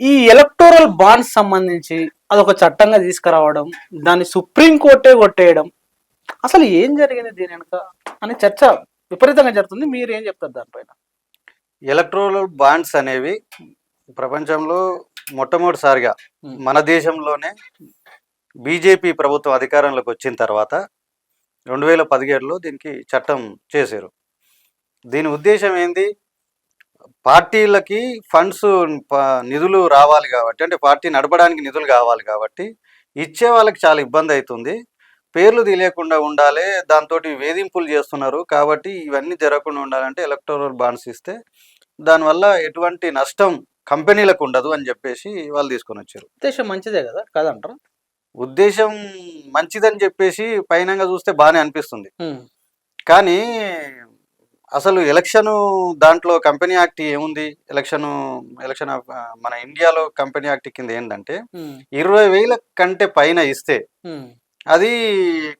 ఈ electoral bonds సంబంధించి అదొక చట్టంగా తీసుకురావడం దాన్ని సుప్రీం కోర్టే కొట్టేయడం అసలు ఏం జరిగింది దీని వెనుక అనే చర్చ విపరీతంగా జరుగుతుంది. మీరు ఏం చెప్తారు దానిపైన ఎలక్ట్రోల్ బాండ్స్ అనేవి ప్రపంచంలో మొట్టమొదటిసారిగా. మన దేశంలోనే బీజేపీ ప్రభుత్వం అధికారంలోకి వచ్చిన తర్వాత రెండు వేల పదిహేడులో దీనికి చట్టం చేశారు. దీని ఉద్దేశం ఏంది? పార్టీలకి ఫండ్స్ నిధులు రావాలి కాబట్టి అంటే పార్టీ నడపడానికి నిధులు కావాలి కాబట్టి ఇచ్చే వాళ్ళకి చాలా ఇబ్బంది అవుతుంది. పేర్లు తెలియకుండా ఉండాలి దాంతో వేధింపులు చేస్తున్నారు కాబట్టి ఇవన్నీ జరగకుండా ఉండాలంటే ఎలక్టోరల్ బాండ్స్ ఇస్తే దానివల్ల ఎటువంటి నష్టం కంపెనీలకు ఉండదు అని చెప్పేసి వాళ్ళు తీసుకొని వచ్చారు. ఉద్దేశం మంచిదే కదా కదంటారు? ఉద్దేశం మంచిదని చెప్పేసి పైనంగా చూస్తే బాగానే అనిపిస్తుంది. కానీ అసలు ఎలక్షన్ దాంట్లో కంపెనీ యాక్ట్ ఏముంది? ఎలక్షన్ ఎలక్షన్ మన ఇండియాలో కంపెనీ యాక్ట్ కింద ఏంటంటే ఇరవై వేల కంటే పైన ఇస్తే అది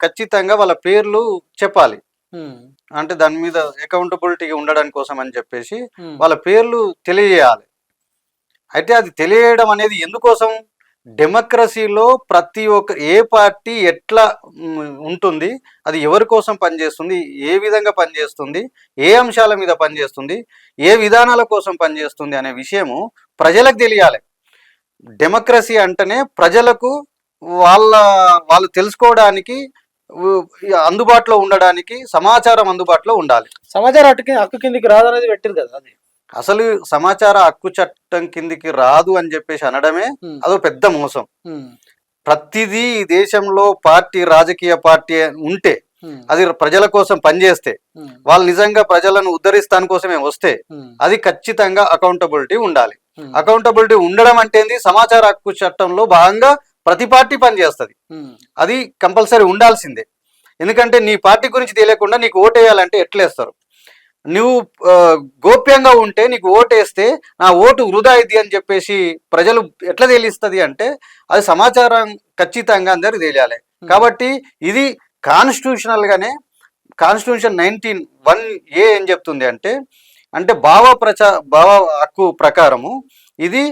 ఖచ్చితంగా వాళ్ళ పేర్లు చెప్పాలి. అంటే దాని మీద అకౌంటబిలిటీ ఉండడానికి కోసం అని చెప్పేసి వాళ్ళ పేర్లు తెలియజేయాలి. అయితే అది తెలియజేయడం అనేది ఎందుకోసం? డెమోక్రసీలో ప్రతి ఒక్క ఏ పార్టీ ఎట్లా ఉంటుంది అది ఎవరి కోసం పనిచేస్తుంది ఏ విధంగా పనిచేస్తుంది ఏ అంశాల మీద పనిచేస్తుంది ఏ విధానాల కోసం పనిచేస్తుంది అనే విషయము ప్రజలకు తెలియాలి. డెమోక్రసీ అంటేనే ప్రజలకు వాళ్ళ వాళ్ళు తెలుసుకోవడానికి అందుబాటులో ఉండడానికి సమాచారం అందుబాటులో ఉండాలి. సమాచారం హక్కు హక్కు కిందికి రాదనేది పెట్టిరు కదా అది. అసలు సమాచార హక్కు చట్టం కిందికి రాదు అని చెప్పేసి అనడమే అదో పెద్ద మోసం. ప్రతిదీ ఈ దేశంలో పార్టీ రాజకీయ పార్టీ ఉంటే అది ప్రజల కోసం పనిచేస్తే వాళ్ళు నిజంగా ప్రజలను ఉద్ధరిస్తాని కోసమే వస్తే అది ఖచ్చితంగా అకౌంటబిలిటీ ఉండాలి. అకౌంటబిలిటీ ఉండడం అంటే సమాచార హక్కు చట్టంలో భాగంగా ప్రతి పార్టీ పనిచేస్తుంది. అది కంపల్సరీ ఉండాల్సిందే. ఎందుకంటే నీ పార్టీ గురించి తెలియకుండా నీకు ఓటు వేయాలంటే ఎట్లేస్తారు? నువ్వు గోప్యంగా ఉంటే నీకు ఓటు వేస్తే నా ఓటు వృధా అయింది అని చెప్పేసి ప్రజలు ఎట్లా తెలియస్తుంది అంటే అది సమాచారం ఖచ్చితంగా అందరికి తెలియాలి కాబట్టి ఇది కాన్స్టిట్యూషనల్ గానే కాన్స్టిట్యూషన్ నైన్టీన్ వన్ ఏ ఏం చెప్తుంది అంటే అంటే భావ ప్రచా భావ హక్కు ప్రకారము ఇది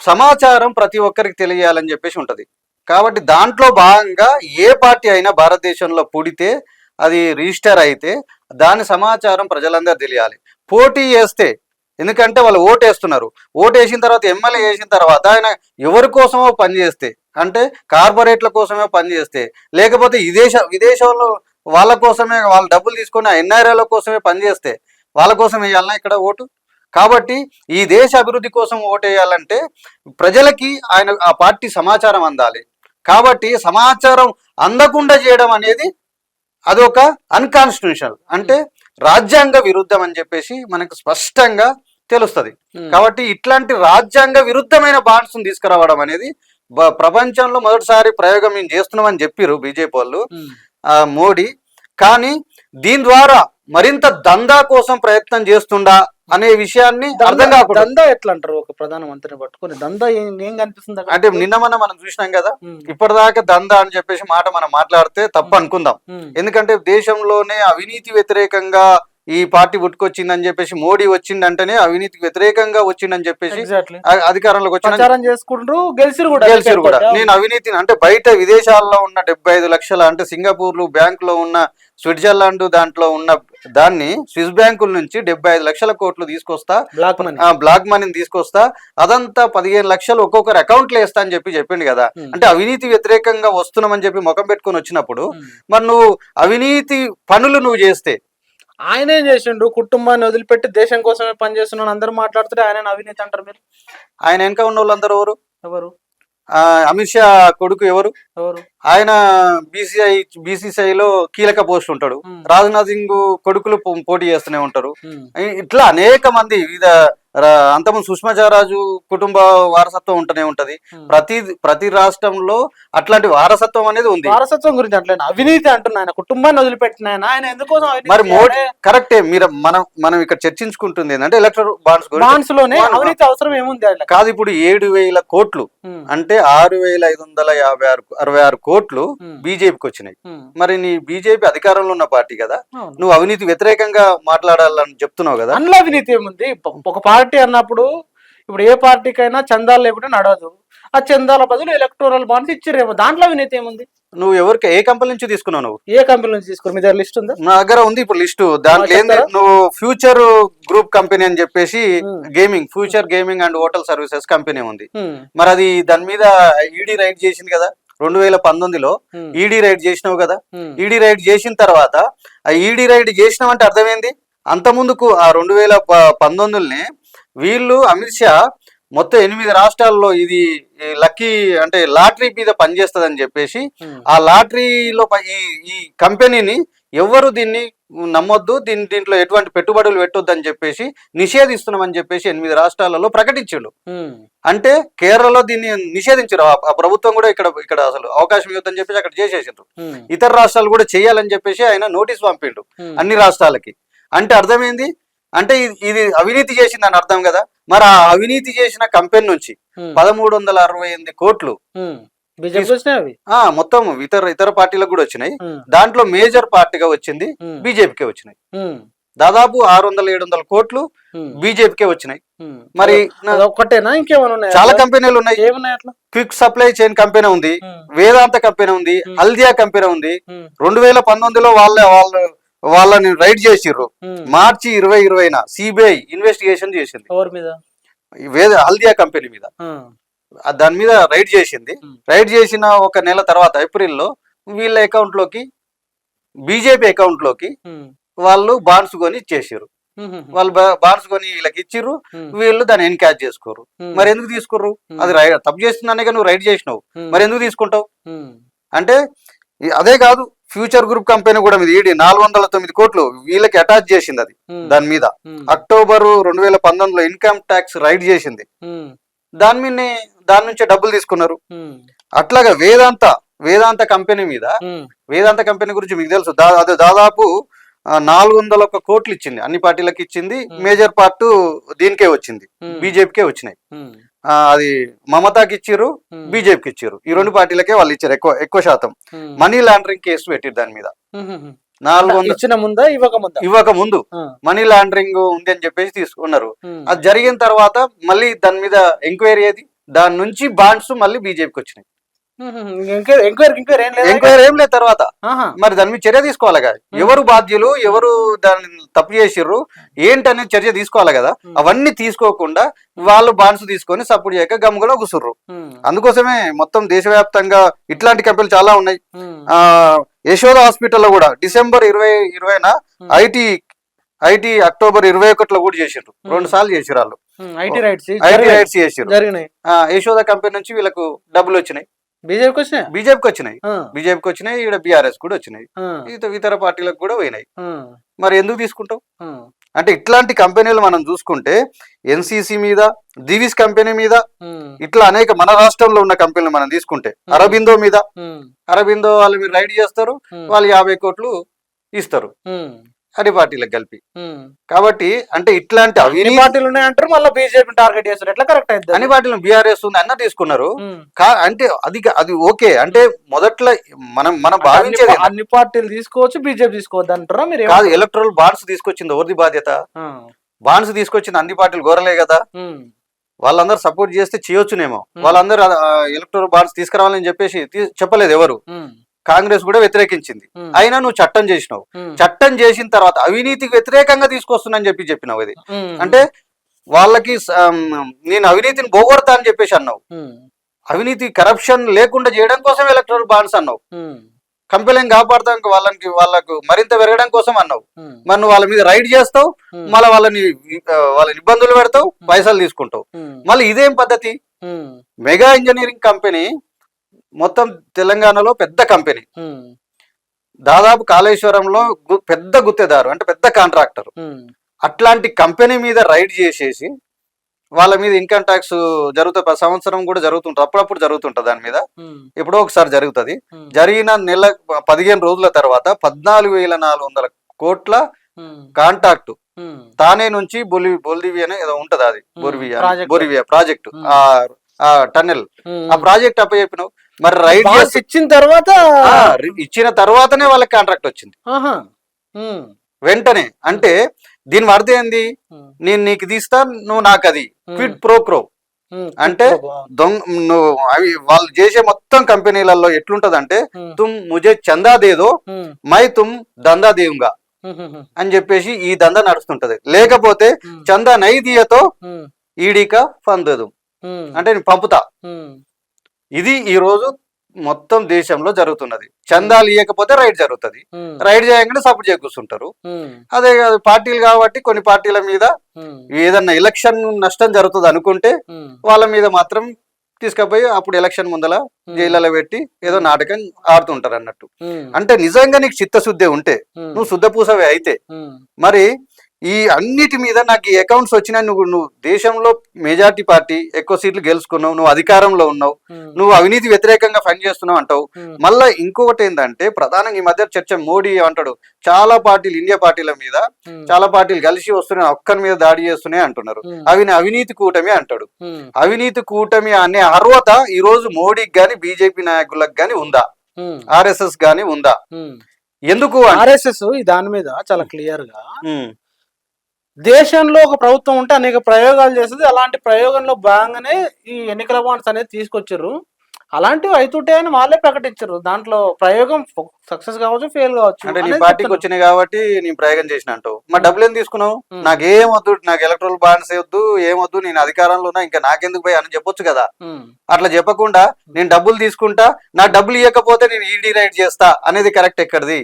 సమాచారం ప్రతి ఒక్కరికి తెలియాలని చెప్పేసి ఉంటది. కాబట్టి దాంట్లో భాగంగా ఏ పార్టీ అయినా భారతదేశంలో పుడితే అది రిజిస్టర్ అయితే దాని సమాచారం ప్రజలందరూ తెలియాలి. పోటీ చేస్తే ఎందుకంటే వాళ్ళు ఓటు వేస్తున్నారు ఓటు వేసిన తర్వాత ఎమ్మెల్యే వేసిన తర్వాత ఆయన ఎవరి కోసమో పనిచేస్తే అంటే కార్పొరేట్ల కోసమే పనిచేస్తే లేకపోతే విదేశ విదేశంలో వాళ్ళ కోసమే వాళ్ళ డబ్బులు తీసుకొని ఆ ఎన్ఆర్ఐల కోసమే పనిచేస్తే వాళ్ళ కోసం వేయాలన్నా ఇక్కడ ఓటు? కాబట్టి ఈ దేశ అభివృద్ధి కోసం ఓటు వేయాలంటే ప్రజలకి ఆయన ఆ పార్టీ సమాచారం అందాలి. కాబట్టి సమాచారం అందకుండా చేయడం అనేది అదొక అన్కాన్స్టిట్యూషనల్ అంటే రాజ్యాంగ విరుద్ధం అని చెప్పేసి మనకు స్పష్టంగా తెలుస్తుంది. ఉమ్. కాబట్టి ఇట్లాంటి రాజ్యాంగ విరుద్ధమైన బాండ్స్ తీసుకురావడం అనేది ప్రపంచంలో మొదటిసారి ప్రయోగం మేము చేస్తున్నామని చెప్పారు బీజేపీ వాళ్ళు ఆ, మోడీ. కానీ దీని ద్వారా మరింత దందా కోసం ప్రయత్నం చేస్తుండా అనే విషయాన్ని అర్థం కాకుండా దందా ఎట్లా అంటారు ఒక ప్రధానమంత్రిని పట్టుకొని? దందా ఏం కనిపిస్తుంది? అంటే నిన్న మొన్న మనం చూసినాం కదా ఇప్పటిదాకా దందా అని చెప్పేసి మాట మనం మాట్లాడితే తప్పు అనుకుందాం. ఎందుకంటే దేశంలోనే అవినీతి వ్యతిరేకంగా ఈ పార్టీ పుట్టుకొచ్చిందని చెప్పేసి మోడీ వచ్చిందంటేనే అవినీతికి వ్యతిరేకంగా వచ్చిందని చెప్పేసి అధికారంలోకి వచ్చిన చేసుకుంటారు గెలిచిరు కూడా గెలిచారు కూడా. నేను అవినీతిని అంటే బయట విదేశాల్లో ఉన్న డెబ్బై ఐదు లక్షల అంటే సింగపూర్లు బ్యాంక్లో ఉన్న స్విట్జర్లాండ్ దాంట్లో ఉన్న దాన్ని స్విస్ బ్యాంకుల నుంచి డెబ్బై ఐదు లక్షల కోట్లు తీసుకొస్తా బ్లాక్ మనీ. ఆ బ్లాక్ మనీని తీసుకొస్తా అదంతా పదిహేను లక్షలు ఒక్కొక్కరు అకౌంట్లు వేస్తా అని చెప్పి చెప్పిండు కదా. Hmm. అంటే అవినీతి వ్యతిరేకంగా వస్తున్నామని చెప్పి ముఖం పెట్టుకొని వచ్చినప్పుడు మరి నువ్వు అవినీతి పనులు నువ్వు చేస్తే ఆయన ఏం చేసిండు కుటుంబాన్ని వదిలిపెట్టి దేశం కోసమే పనిచేస్తున్నాను అందరూ మాట్లాడుతుంటే ఆయన అవినీతి అంటారు మీరు? ఆయన వెనక ఉన్న వాళ్ళందరూ ఎవరు? ఎవరు? ఆ, అమిత్ షా కొడుకు ఎవరు? ఎవరు? ఆయన బీసీఐ బీసీసీఐలో కీలక పోస్ట్ ఉంటాడు. రాజ్నాథ్ సింగ్ కొడుకులు పోటీ చేస్తూనే ఉంటారు. ఇట్లా అనేక మంది వివిధ అంతకుముందు సుష్మా స్వరాజు కుటుంబ వారసత్వం ఉంటూనే ఉంటది. ఉమ్. ప్రతి ప్రతి రాష్ట్రంలో అట్లాంటి వారసత్వం అనేది ఉంది. వారసత్వం గురించి అట్లా అవినీతి అంటున్నా ఆయన కుటుంబాన్ని వదిలిపెట్టిన ఆయన ఆయన ఎందుకోసం మరి మోడీ? కరెక్టే మీరు మనం మనం ఇక్కడ చర్చించుకుంటుంది ఏంటంటే ఎలక్ట్రల్ బాండ్స్ బాండ్స్లోనే అవినీతి అవసరం ఏముంది కాదు ఇప్పుడు ఏడు వేల కోట్లు అంటే ఆరు వేల ఐదు వందల యాభై ఆరు అరవై ఆరు కోట్లు బీజేపీకి వచ్చినాయి. మరి నీ బీజేపీ అధికారంలో ఉన్న పార్టీ కదా? నువ్వు అవినీతి వ్యతిరేకంగా మాట్లాడాలని చెప్తున్నావు కదా? అందులో అవినీతి ఏముంది? ఒక పార్టీ అన్నప్పుడు ఇప్పుడు ఏ పార్టీకైనా చందాలు లేకుంటే నడవదు. ఆ చందాల బదులు ఎలక్టోరల్ బాండ్స్ ఇచ్చిరేమో దాంట్లో అవినీతి ఏముంది? నువ్వు ఎవరికి ఏ కంపెనీ నుంచి తీసుకున్నావు నువ్వు? ఏ కంపెనీ నుంచి తీసుకోరు మీ దగ్గర లిస్ట్ ఉందా? నా దగ్గర ఉంది ఇప్పుడు లిస్టు. దాంట్లో ఏంది? నువ్వు ఫ్యూచర్ గ్రూప్ కంపెనీ అని చెప్పేసి. Gaming future gaming and hotel services company ఉంది. మరి అది దాని మీద ఈడీ రైడ్ చేసింది కదా? రెండు వేల పంతొమ్మిదిలో ఈడీ రైడ్ చేసినావు కదా? ఈడీ రైడ్ చేసిన తర్వాత ఆ ఈడీ రైడ్ చేసినామంటే అర్థమైంది అంత ముందుకు ఆ రెండు వేల పంతొమ్మిదిలోనే వీళ్ళు అమిత్ షా మొత్తం ఎనిమిది రాష్ట్రాల్లో ఇది లక్కీ అంటే లాటరీ మీద పనిచేస్తుందని చెప్పేసి ఆ లాటరీలో ఈ ఈ కంపెనీని ఎవ్వరు దీన్ని నమ్మొద్దు దీని దీంట్లో ఎటువంటి పెట్టుబడులు పెట్టొద్దు అని చెప్పేసి నిషేధిస్తున్నామని చెప్పేసి ఎనిమిది రాష్ట్రాలలో ప్రకటించిండు. అంటే కేరళలో దీన్ని నిషేధించారు ఆ- ప్రభుత్వం కూడా ఇక్కడ ఇక్కడ అసలు అవకాశం ఇవ్వద్దని చెప్పేసి అక్కడ చేసేసిండ్రు. హ్మ్, ఇతర రాష్ట్రాలు కూడా చేయాలని చెప్పేసి ఆయన నోటీస్ పంపిండు. అన్ని రాష్ట్రాలకి. అంటే అర్థమైంది? అంటే ఇది- అవినీతి చేసిందని అర్థం కదా? మరి ఆ అవినీతి చేసిన కంపెనీ నుంచి పదమూడు వందల అరవై ఎనిమిది కోట్లు మొత్తం ఇతర ఇతర పార్టీలకు కూడా వచ్చినాయి. దాంట్లో మేజర్ పార్టీగా వచ్చింది బీజేపీకే వచ్చినాయి. దాదాపు ఆరు వందల ఏడు వందల కోట్లు బీజేపీకే వచ్చినాయి. మరి ఒక్కటేనా? ఇంకేమైనా చాలా? కంపెనీలు ఉన్నాయి. క్విక్ సప్లై చైన్ కంపెనీ ఉంది వేదాంత కంపెనీ ఉంది. హల్దియా కంపెనీ ఉంది. రెండు వేల పంతొమ్మిదిలో వాళ్ళ వాళ్ళు వాళ్ళని రైడ్ చేసిర్రు. మార్చి ఇరవై ఇరవైన సిబిఐ ఇన్వెస్టిగేషన్ చేసింది. వేద హల్దియా కంపెనీ మీద. దాని మీద రైడ్ చేసింది. రైడ్ చేసిన ఒక నెల తర్వాత ఏప్రిల్లో వీళ్ళ అకౌంట్లోకి బీజేపీ అకౌంట్లోకి వాళ్ళు బాండ్స్ కొని ఇచ్చేసారు వాళ్ళు బాండ్స్ కొని వీళ్ళకి ఇచ్చిర్రు. వీళ్ళు దాన్ని ఎన్క్యాచ్ చేసుకోరు. మరి ఎందుకు తీసుకుర్రు? అది తప్పు చేస్తున్నానే నువ్వు రైడ్ చేసినావు. మరి ఎందుకు తీసుకుంటావు? అంటే అదే కాదు. ఫ్యూచర్ గ్రూప్ కంపెనీ కూడా మీద ఈడి నాలుగు వందల తొమ్మిది కోట్లు వీళ్ళకి అటాచ్ చేసింది అది. దాని మీద. అక్టోబర్ రెండు వేల పంతొమ్మిదిలో ఇన్కమ్ ట్యాక్స్ రైడ్ చేసింది. దాని మీదనే దాని నుంచే డబ్బులు తీసుకున్నారు. అట్లాగా వేదాంత వేదాంత కంపెనీ మీద వేదాంత కంపెనీ గురించి మీకు తెలుసు. అది దాదాపు నాలుగు వందల ఒక్క కోట్లు ఇచ్చింది. అన్ని పార్టీలకు ఇచ్చింది. మేజర్ పార్ట్ దీనికే వచ్చింది. బీజేపీకే వచ్చినాయి. అది మమతాకి ఇచ్చిర్రు హ్మ్, బీజేపీకి ఇచ్చారు ఈ రెండు పార్టీలకే వాళ్ళు ఇచ్చారు ఎక్కువ ఎక్కువ శాతం. మనీ లాండరింగ్ కేసు పెట్టిరు దాని మీద. నాలుగు వందల ఇచ్చిన ముందా ఇవ్వక ముందా? ఇవ్వక ముందు. మనీ లాండరింగ్ ఉంది అని చెప్పేసి తీసుకున్నారు. అది జరిగిన తర్వాత మళ్ళీ దాని మీద ఎంక్వైరీ అయ్యేది దాని నుంచి బాండ్స్ మళ్ళీ బీజేపీకి వచ్చినాయి. ఎంక్వైరీ ఏం లేదా? ఎంక్వైరీ ఏం లేదు తర్వాత. మరి దాని మీద చర్య తీసుకోవాలి కదా. ఎవరు బాధ్యులు ఎవరు దాన్ని తప్పు చేసిర్రు ఏంటనేది చర్య తీసుకోవాలి కదా. అవన్నీ తీసుకోకుండా వాళ్ళు బాండ్స్ తీసుకొని సపోర్ట్ చేయక గమ్ముగా కూసుర్రు. అందుకోసమే మొత్తం దేశవ్యాప్తంగా ఇట్లాంటి కంపెనీలు చాలా ఉన్నాయి. ఆ యశోద హాస్పిటల్లో కూడా డిసెంబర్ ఇరవై ఇరవైన. ఐటీ ఐటీ అక్టోబర్ ఇరవై ఒకటిలో కూడా చేసిండ్రు రెండు సార్లు చేసిరు వాళ్ళు. IT raids IT. రైట్స్ ఆ, యశోద కంపెనీ నుంచి వీళ్ళకు డబ్బులు వచ్చినాయి. బీజేపీకి వచ్చినాయి? బీజేపీకి వచ్చినాయి. బీజేపీకి వచ్చినాయి ఇక్కడ బీఆర్ఎస్ కూడా వచ్చినాయి. ఇతర పార్టీలకు కూడా పోయినాయి. మరి ఎందుకు తీసుకుంటావు? అంటే ఇట్లాంటి కంపెనీలు మనం చూసుకుంటే ఎన్సీసీ మీద దివిస్ కంపెనీ మీద ఇట్లా అనేక మన రాష్ట్రంలో ఉన్న కంపెనీలు మనం తీసుకుంటే అరబిందో మీద అరబిందో వాళ్ళు మీరు రైడ్ చేస్తారు వాళ్ళు యాభై కోట్లు ఇస్తారు. అన్ని పార్టీలకు కలిపి. కాబట్టి అంటే ఇట్లాంటి అన్ని అవినీతి పార్టీలు ఉన్నాయంటారు మళ్ళీ బీజేపీ టార్గెట్ చేస్తారు. ఎట్లా కరెక్ట్ అయితే అన్ని పార్టీలు బీఆర్ఎస్ ఉంది అన్న తీసుకున్నారు. అంటే అది అది ఓకే. అంటే మొదట్లో మనం మనం భావించేది అన్ని పార్టీలు తీసుకోవచ్చు బీజేపీ తీసుకోవద్దు అంటారా మీరు కాదు ఎలక్ట్రల్ బాండ్స్ తీసుకొచ్చింది ఎవరిది బాధ్యత? బాండ్స్ తీసుకొచ్చింది అన్ని పార్టీలు గోరలే కదా. వాళ్ళందరూ సపోర్ట్ చేస్తే చేయొచ్చునేమో. వాళ్ళందరూ ఎలక్ట్రల్ బాండ్స్ తీసుకురావాలని చెప్పేసి చెప్పలేదు ఎవరు. కాంగ్రెస్ కూడా వ్యతిరేకించింది. అయినా నువ్వు చట్టం చేసినావు. చట్టం చేసిన తర్వాత అవినీతికి వ్యతిరేకంగా తీసుకొస్తున్నాని చెప్పి చెప్పినావు ఇది. అంటే వాళ్ళకి నేను అవినీతిని పోగొడతా అని చెప్పేసి అన్నావు. అవినీతి కరప్షన్ లేకుండా చేయడం కోసం ఎలక్ట్రల్ బాండ్స్ అన్నావు. కంపెనీని కాపాడటానికి వాళ్ళకి వాళ్ళకు మరింత పెరగడం కోసం అన్నావు. మరి వాళ్ళ మీద రైడ్ చేస్తావు మళ్ళీ వాళ్ళని వాళ్ళని ఇబ్బందులు పెడతావు పైసలు తీసుకుంటావు. మళ్ళీ ఇదేం పద్ధతి? మెగా ఇంజనీరింగ్ కంపెనీ మొత్తం తెలంగాణలో పెద్ద కంపెనీ. దాదాపు కాళేశ్వరంలో పెద్ద గుత్తేదారు అంటే పెద్ద కాంట్రాక్టర్. అట్లాంటి కంపెనీ మీద రైడ్ చేసేసి వాళ్ళ మీద ఇన్కమ్ ట్యాక్స్ జరుగుతుంది సంవత్సరం కూడా జరుగుతుంటుంది అప్పుడప్పుడు జరుగుతుంటుంది దాని మీద. ఎప్పుడో ఒకసారి జరుగుతుంది. జరిగిన నెల పదిహేను రోజుల తర్వాత పద్నాలుగు వేల నాలుగు వందల కోట్ల కాంటాక్ట్ తానే నుంచి బొలి బొలివియా అని ఏదో ఉంటది అది బొరివియా. బొరివియా ప్రాజెక్ట్. ఆ ఆ టన్నెల్. ఆ ప్రాజెక్ట్ అప్పచెప్పినావు. మరి రైడ్ చేసి ఇచ్చిన తర్వాత ఇచ్చిన తర్వాతనే వాళ్ళకి కాంట్రాక్ట్ వచ్చింది. వెంటనే అంటే దీని అర్థం ఏంది? నేను నీకు తీస్తా నువ్వు నాకు అది. క్విడ్ ప్రో క్రో ఉమ్, అంటే దొంగ నువ్వు అవి వాళ్ళు చేసే మొత్తం కంపెనీలలో ఎట్లుంటదంటే తుమ్ ముజే చందా దేదో మై తుమ్ దందా దేవుగా అని చెప్పేసి ఈ దందా నడుస్తుంటది. లేకపోతే చందా నై దియతో ఉమ్, ఈడీక పందదు. అంటే నేను పంపుతా. ఇది ఈ రోజు మొత్తం దేశంలో జరుగుతున్నది. చందాలు ఇవ్వకపోతే రైడ్ జరుగుతుంది. ఉమ్, రైడ్ చేయగానే సపోర్ట్ చేకూస్తుంటారు ఉమ్, అదే కాదు పార్టీలు కాబట్టి కొన్ని పార్టీల మీద ఏదన్నా ఎలక్షన్ నష్టం జరుగుతుంది అనుకుంటే వాళ్ళ మీద మాత్రం తీసుకుపోయి అప్పుడు ఎలక్షన్ ముందల జైళ్ళలో పెట్టి ఏదో నాటకం ఆడుతుంటారు అన్నట్టు. అంటే నిజంగా నీకు చిత్తశుద్ధి ఉంటే నువ్వు శుద్ధపూసవే అయితే ఉమ్, మరి ఈ అన్నిటి మీద నాకు ఈ అకౌంట్స్ వచ్చినా నువ్వు నువ్వు దేశంలో మెజార్టీ పార్టీ ఎక్కువ సీట్లు గెలుచుకున్నావు నువ్వు అధికారంలో ఉన్నావు ఉమ్, నువ్వు అవినీతి వ్యతిరేకంగా పనిచేస్తున్నావు అంటావు. ఉమ్, మళ్ళా ఇంకొకటి ఏంటంటే ప్రధానంగా ఈ మధ్య చర్చ మోడీ అంటాడు చాలా పార్టీలు ఇండియా పార్టీల మీద ఉమ్, చాలా పార్టీలు కలిసి వస్తున్నాయి ఒక్కరి మీద దాడి చేస్తున్నాయి అంటున్నారు. అవి అవినీతి కూటమి అంటాడు. అవినీతి కూటమి అనే అర్హత ఈ రోజు మోడీకి గాని బీజేపీ నాయకులకు గాని ఉందా? ఆర్ఎస్ఎస్ గాని ఉందా. ఎందుకు ఆర్ఎస్ఎస్ దాని మీద చాలా క్లియర్గా దేశంలో ఒక ప్రభుత్వం ఉంటే అనేక ప్రయోగాలు చేస్తుంది. అలాంటి ప్రయోగంలో భాగంగానే ఈ ఎన్నికల బాండ్స్ అనేది తీసుకొచ్చారు. అలాంటివి అవుతుంటే అని వాళ్ళే ప్రకటించారు. దాంట్లో ప్రయోగం సక్సెస్ కావచ్చు ఫెయిల్ కావచ్చు అంటే నీ పార్టీకి. వచ్చినాయి కాబట్టి నేను ప్రయోగం చేసిన అంటావు. మరి డబ్బులు ఏం తీసుకున్నావు. నాకు ఏం వద్దు నాకు ఎలక్ట్రల్ బాండ్స్ వద్దు ఏం వద్దు నేను అధికారంలో ఉన్నా ఇంకా నాకెందుకు పోయి అని చెప్పొచ్చు కదా. అట్లా చెప్పకుండా నేను డబ్బులు తీసుకుంటా నాకు డబ్బులు ఇవ్వకపోతే నేను ఈడీ రైడ్ చేస్తా అనేది కరెక్ట్ ఎక్కడిది?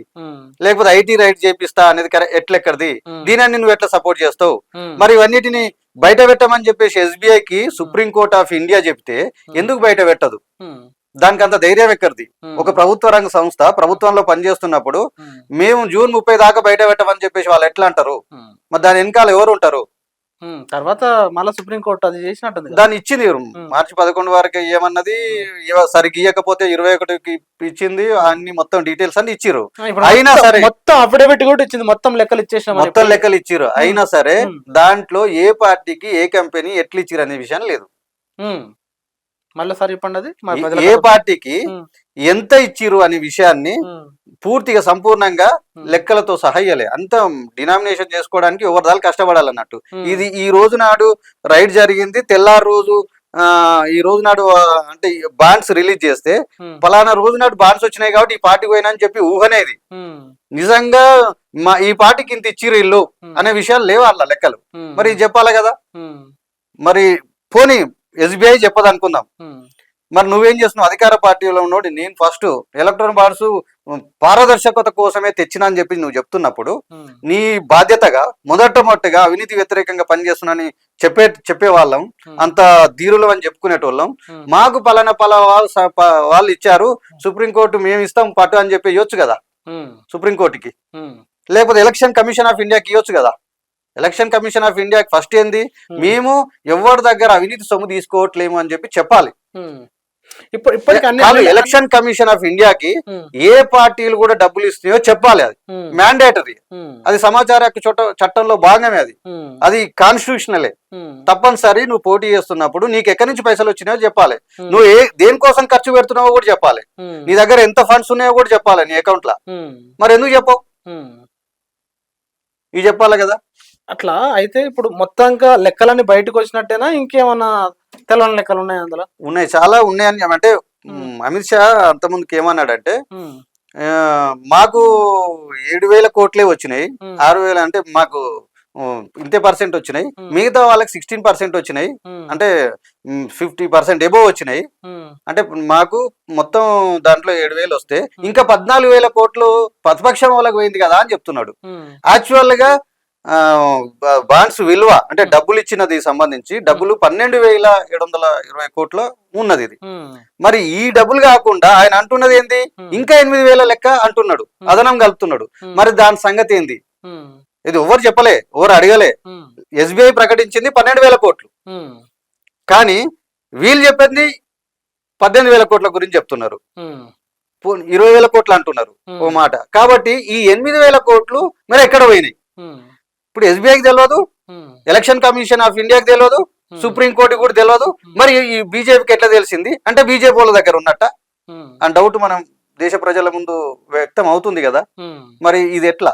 లేకపోతే ఐటీ రైడ్ చేపిస్తా అనేది కరెక్ట్ ఎట్లా ఎక్కడిది ఉమ్, దీనాన్ని నువ్వు ఎట్లా సపోర్ట్ చేస్తావు? మరి ఇవన్నిటిని బయట పెట్టమని చెప్పేసి ఎస్బీఐ కి సుప్రీం కోర్ట్ ఆఫ్ ఇండియా చెప్తే ఎందుకు బయట పెట్టదు? ఉమ్, దానికి అంత ధైర్యం ఎక్కడిది? ఉమ్, ఒక ప్రభుత్వ రంగ సంస్థ ప్రభుత్వంలో పనిచేస్తున్నప్పుడు మేము జూన్ ముప్పై దాకా బయట పెట్టమని చెప్పేసి వాళ్ళు ఎట్లా అంటారు? మరి దాని వెనకాల ఎవరు ఉంటారు. తర్వాత మళ్ళీ సుప్రీంకోర్టు అది చేసినట్టుంది కదా. దాన్ని ఇచ్చింది? మార్చి పదకొండు వరకు ఏమన్నది సరిగ్గా ఇవ్వకపోతే ఇరవై ఒకటికి ఇచ్చింది అన్ని మొత్తం డీటెయిల్స్ అన్ని ఇప్పుడు అయినా సరే. మొత్తం అఫిడవిట్ కూడా ఇచ్చింది మొత్తం లెక్కలు ఇచ్చేసిన మొత్తం లెక్కలు ఇచ్చిర్రు అయినా సరే. దాంట్లో ఏ పార్టీకి ఏ కంపెనీ ఎట్లా ఇచ్చిర్రు అనే విషయం లేదు చెప్పండి అది? ఏ- పార్టీకి ఎంత ఇచ్చిర్రు అనే విషయాన్ని పూర్తిగా సంపూర్ణంగా లెక్కలతో సహాయలే అంత డినామినేషన్ చేసుకోవడానికి ఎవరి దాని కష్టపడాలన్నట్టు. ఇది ఈ రోజు నాడు రైడ్ జరిగింది. తెల్లారు రోజు ఆ ఈ రోజు నాడు అంటే బాండ్స్ రిలీజ్ చేస్తే ఫలానా రోజు నాడు బాండ్స్ వచ్చినాయి కాబట్టి ఈ పార్టీకి పోయినా అని చెప్పి ఊహనేది. నిజంగా మా ఈ పార్టీకి ఇంత ఇచ్చిర్రు ఇల్లు అనే విషయాలు లేవు అట్లా లెక్కలు? మరి ఇది చెప్పాలి కదా? మరి పోనీ ఎస్బీఐ చెప్పదు అనుకుందాం మరి నువ్వేం చేస్తున్నావు? అధికార పార్టీలో ఉన్నోడి నేను ఫస్ట్ ఎలక్ట్రాన్ బాండ్స్ పారదర్శకత కోసమే తెచ్చినా అని చెప్పి నువ్వు చెప్తున్నప్పుడు నీ బాధ్యతగా మొదటమొదటిగా అవినీతి వ్యతిరేకంగా పనిచేస్తున్నానని చెప్పే చెప్పే వాళ్ళం ఉమ్, అంత ధీరులు అని చెప్పుకునేటోళ్ళం. మాకు పలానా పలా వాళ్ళు వాళ్ళు ఇచ్చారు. సుప్రీంకోర్టు మేము ఇస్తాం పట్టు అని చెప్పి ఇవ్వచ్చు కదా? సుప్రీంకోర్టుకి లేకపోతే ఎలక్షన్ కమిషన్ ఆఫ్ ఇండియాకి ఇవ్వచ్చు కదా? ఎలక్షన్ కమిషన్ ఆఫ్ ఇండియాకి ఫస్ట్ ఏంది? ఉమ్, మేము ఎవరి దగ్గర అవినీతి సొమ్ము తీసుకోవట్లేము అని చెప్పి చెప్పాలి. ఇప్పుడు ఇప్పటికి అన్ని- ఎలక్షన్ కమిషన్ ఆఫ్ ఇండియాకి ఉమ్, ఏ పార్టీలు కూడా డబ్బులు ఇస్తున్నాయో చెప్పాలి అది. మ్యాండేటరీ అది సమాచార హక్కు చట్ట చట్టంలో భాగమే అది. అది కాన్స్టిట్యూషనలే తప్పనిసరి నువ్వు పోటీ చేస్తున్నప్పుడు నీకు ఎక్కడి నుంచి పైసలు వచ్చినాయో చెప్పాలి. నువ్వు ఏ దేనికోసం ఖర్చు పెడుతున్నావో కూడా చెప్పాలి. నీ దగ్గర ఎంత ఫండ్స్ ఉన్నాయో కూడా చెప్పాలి నీ అకౌంట్లో. మరి ఎందుకు చెప్పవు. ఇవి చెప్పాలి కదా. అట్లా అయితే ఇప్పుడు మొత్తంగా లెక్కలన్నీ బయటకు వచ్చినట్టేనా ఇంకేమన్నా తెల్లని లెక్కలు ఉన్నాయి అందులో? ఉన్నాయి. చాలా ఉన్నాయని అంటే అమిత్ షా అంతకుముందుకు ఏమన్నాడంటే మాకు ఏడు వేల కోట్లే వచ్చినాయి. ఆరు వేల అంటే మాకు ఇంతే పర్సెంట్ వచ్చినాయి. మిగతా వాళ్ళకి సిక్స్టీన్ పర్సెంట్ వచ్చినాయి. అంటే ఫిఫ్టీ పర్సెంట్ ఎబో వచ్చినాయి. అంటే మాకు మొత్తం దాంట్లో ఏడు వేలు వస్తే ఇంకా పద్నాలుగు వేల కోట్లు ప్రతిపక్షం వాళ్ళకి పోయింది కదా అని చెప్తున్నాడు. యాక్చువల్గా బాండ్స్ విలువ అంటే డబ్బులు ఇచ్చినది సంబంధించి డబ్బులు పన్నెండు వేల ఏడు వందల ఇరవై కోట్ల ఉన్నది. ఇది మరి ఈ డబ్బులు కాకుండా ఆయన అంటున్నది ఏంది? ఇంకా ఎనిమిది వేల లెక్క అంటున్నాడు అదనం కలుపుతున్నాడు. మరి దాని సంగతి ఏంది? ఇది ఎవరు చెప్పలే ఎవరు అడగలే. ఎస్బీఐ ప్రకటించింది పన్నెండు వేల కోట్లు కానీ వీళ్ళు చెప్పింది పద్దెనిమిది వేల కోట్ల గురించి చెప్తున్నారు. ఇరవై వేల కోట్లు అంటున్నారు. ఓ మాట. కాబట్టి ఈ ఎనిమిది వేల కోట్లు మరి ఎక్కడ పోయినాయి? ఇప్పుడు ఎస్బీఐకి తెలియదు ఎలక్షన్ కమిషన్ ఆఫ్ ఇండియాకి తెలియదు ఉమ్, సుప్రీం కోర్టుకి కూడా తెలియదు మరి ఈ బీజేపీకి ఎట్లా తెలిసింది? అంటే బీజేపీ వాళ్ళ దగ్గర ఉన్నట్ట. అని డౌట్ మనం దేశ ప్రజల ముందు వ్యక్తం అవుతుంది కదా. మరి ఇది ఎట్లా?